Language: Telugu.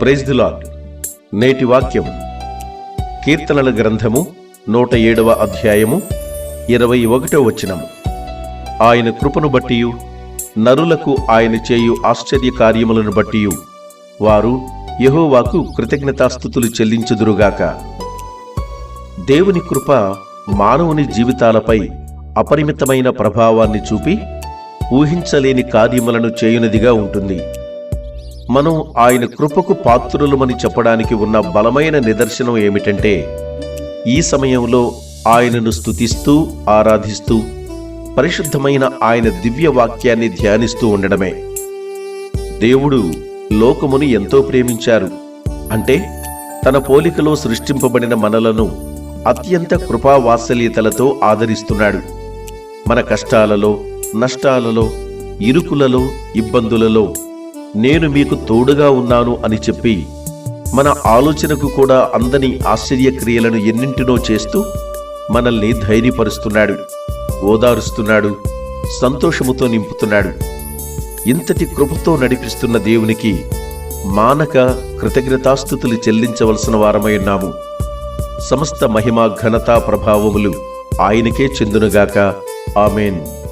ప్రైజ్ ది లాడ్ నేటి వాక్యం కీర్తనల గ్రంథము నూట ఏడవ అధ్యాయము ఇరవై ఒకటో వచనము. ఆయన కృపను బట్టియు నరులకు ఆయన చేయు ఆశ్చర్య కార్యములను బట్టియు వారు యెహోవాకు కృతజ్ఞతాస్థుతులు చెల్లించుదురుగాక. దేవుని కృప మానవుని జీవితాలపై అపరిమితమైన ప్రభావాన్ని చూపి ఊహించలేని కార్యములను చేయునదిగా ఉంటుంది. మనం ఆయన కృపకు పాత్రులమని చెప్పడానికి ఉన్న బలమైన నిదర్శనం ఏమిటంటే ఈ సమయంలో ఆయనను స్తుతిస్తూ ఆరాధిస్తూ పరిశుద్ధమైన ఆయన దివ్య వాక్యాన్ని ధ్యానిస్తూ ఉండడమే. దేవుడు లోకమును ఎంతో ప్రేమించారు. అంటే తన పోలికలో సృష్టింపబడిన మనలను అత్యంత కృపావాత్సల్యతలతో ఆదరిస్తున్నాడు. మన కష్టాలలో నష్టాలలో ఇరుకులలో ఇబ్బందులలో నేను మీకు తోడుగా ఉన్నాను అని చెప్పి మన ఆలోచనకు కూడా అందని ఆశ్చర్యక్రియలను ఎన్నింటినో చేస్తూ మనల్ని ధైర్యపరుస్తున్నాడు ఓదారుస్తున్నాడు సంతోషముతో నింపుతున్నాడు. ఇంతటి కృపతో నడిపిస్తున్న దేవునికి మానక కృతజ్ఞతాస్థుతులు చెల్లించవలసిన వారమై ఉన్నాము. సమస్త మహిమ ఘనతా ప్రభావములు ఆయనకే చెందునుగాక. ఆమెన్.